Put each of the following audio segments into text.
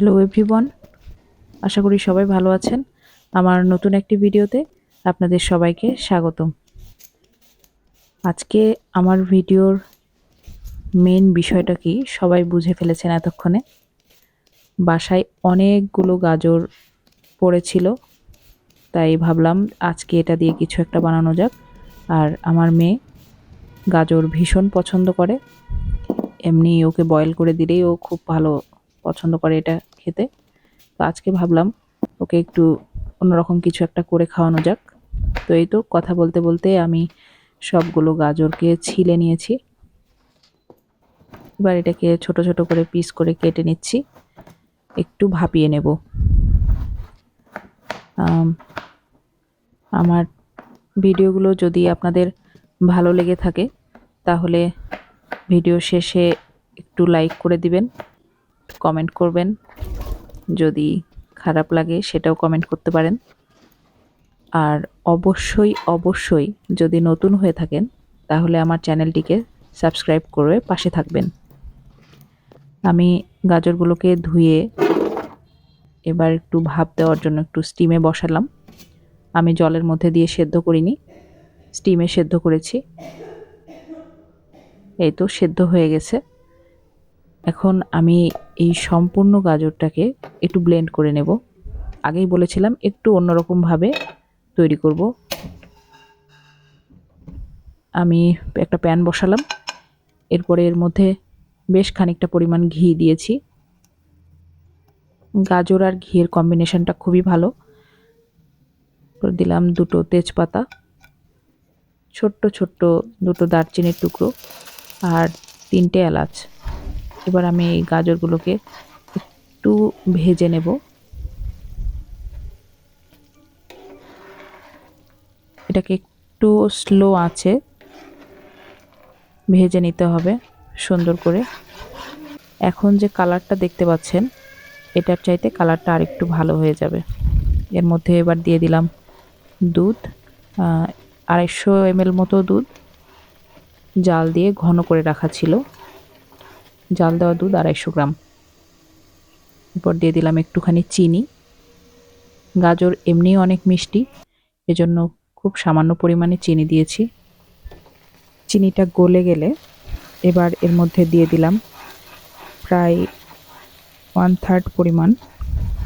Hello everyone আশা করি সবাই ভালো আছেন। আমার নতুন একটি ভিডিওতে আপনাদের সবাইকে স্বাগতম। আজকে আমার ভিডিওর মেন বিষয়টা কি, সবাই বুঝে ফেলেছেন এতক্ষণে। বাসায় অনেকগুলো গাজর পড়েছিল, তাই ভাবলাম আজকে এটা দিয়ে কিছু একটা বানানো যাক। আর আমার মেয়ে গাজর ভীষণ পছন্দ করে। এমনি ওকে বয়েল করে দিলেই ও খুব ভালো পছন্দ করে। এটা খেতে। তো আজকে ভাবলাম ওকে একটু অন্যরকম কিছু একটা করে খাওয়ানো যাক। তো এই তো কথা বলতে বলতে আমি সবগুলো গাজরকে ছিলে নিয়েছি। এবার এটাকে ছোট ছোট করে পিস করে কেটে নিচ্ছি। একটু ভাপিয়ে নেব। আমার ভিডিওগুলো যদি আপনাদের ভালো লেগে থাকে, তাহলে ভিডিও শেষে একটু লাইক করে দিবেন কমেন্ট করবেন। যদি খারাপ লাগে সেটাও কমেন্ট করতে পারেন। আর অবশ্যই অবশ্যই যদি নতুন হয়ে থাকেন, তাহলে আমার চ্যানেলটিকে সাবস্ক্রাইব করে পাশে থাকবেন। আমি গাজরগুলোকে ধুয়ে এবার একটু ভাপ দেওয়ার জন্য একটু স্টিমে বসালাম। আমি জলের মধ্যে দিয়ে সেদ্ধ করিনি স্টিমে সেদ্ধ করেছি। এই তো সেদ্ধ হয়ে গেছে। এখন আমি এই সম্পূর্ণ গাজরটাকে একটু ব্লেন্ড করে নেব। আগেই বলেছিলাম একটু অন্যরকমভাবে তৈরি করব। আমি একটা প্যান বসালাম। এরপরে এর মধ্যে বেশ খানিকটা পরিমাণ ঘি দিয়েছি। গাজর আর ঘিয়ের কম্বিনেশনটা খুবই ভালো। দিলাম দুটো তেজপাতা, ছোট্ট ছোট্ট দুটো দারচিনির টুকরো আর তিনটে এলাচ। এবার আমি এই গাজরগুলোকে একটু ভেজে নেব। এটাকে একটু স্লো আছে ভেজে নিতে হবে সুন্দর করে। এখন যে কালারটা দেখতে পাচ্ছেন, এটার চাইতে কালারটা আরেকটু ভালো হয়ে যাবে। এর মধ্যে এবার দিয়ে দিলাম দুধ আড়াইশো এমএল মতো দুধ, জাল দিয়ে ঘন করে রাখা ছিল। জাল দেওয়া দুধ আড়াইশো গ্রাম। এরপর দিয়ে দিলাম একটুখানি চিনি। গাজর এমনিই অনেক মিষ্টি, এজন্য খুব সামান্য পরিমাণে চিনি দিয়েছি। চিনিটা গলে গেলে এবার এর মধ্যে দিয়ে দিলাম প্রায় ওয়ান থার্ড পরিমাণ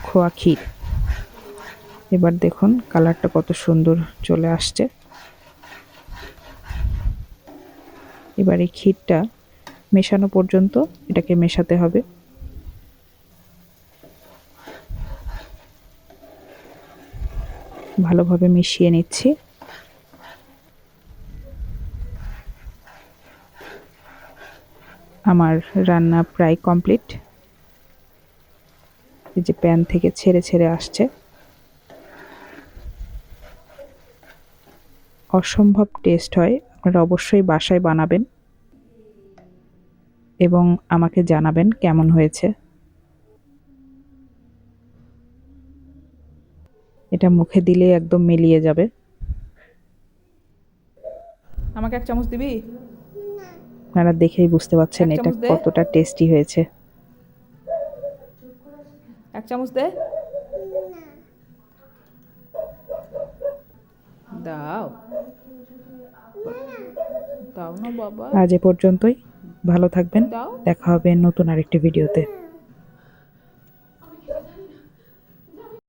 খোয়া ক্ষীর। এবার দেখুন কালারটা কত সুন্দর চলে আসছে। এবার এই ক্ষীরটা মেশানো পর্যন্ত এটাকে মেশাতে হবে। ভালোভাবে মিশিয়ে নিচ্ছি। আমার রান্না প্রায় কমপ্লিট। এই যে প্যান থেকে ছেড়ে ছেড়ে আসছে। অসম্ভব টেস্ট হয়। আপনারা অবশ্যই বাসায় বানাবেন। এবং আমাকে জানাবেন কেমন হয়েছে। এটা মুখে দিলে একদম মিলিয়ে যাবে। আমাকে এক চামচ দিবি? আপনারা দেখেই বুঝতে পারছেন এটা কতটা টেস্টি হয়েছে। এক চামচ দে। দাও। দাও না বাবা। আজ এ পর্যন্তই। ভালো থাকবেন। দেখা হবে নতুন আরেকটি ভিডিওতে।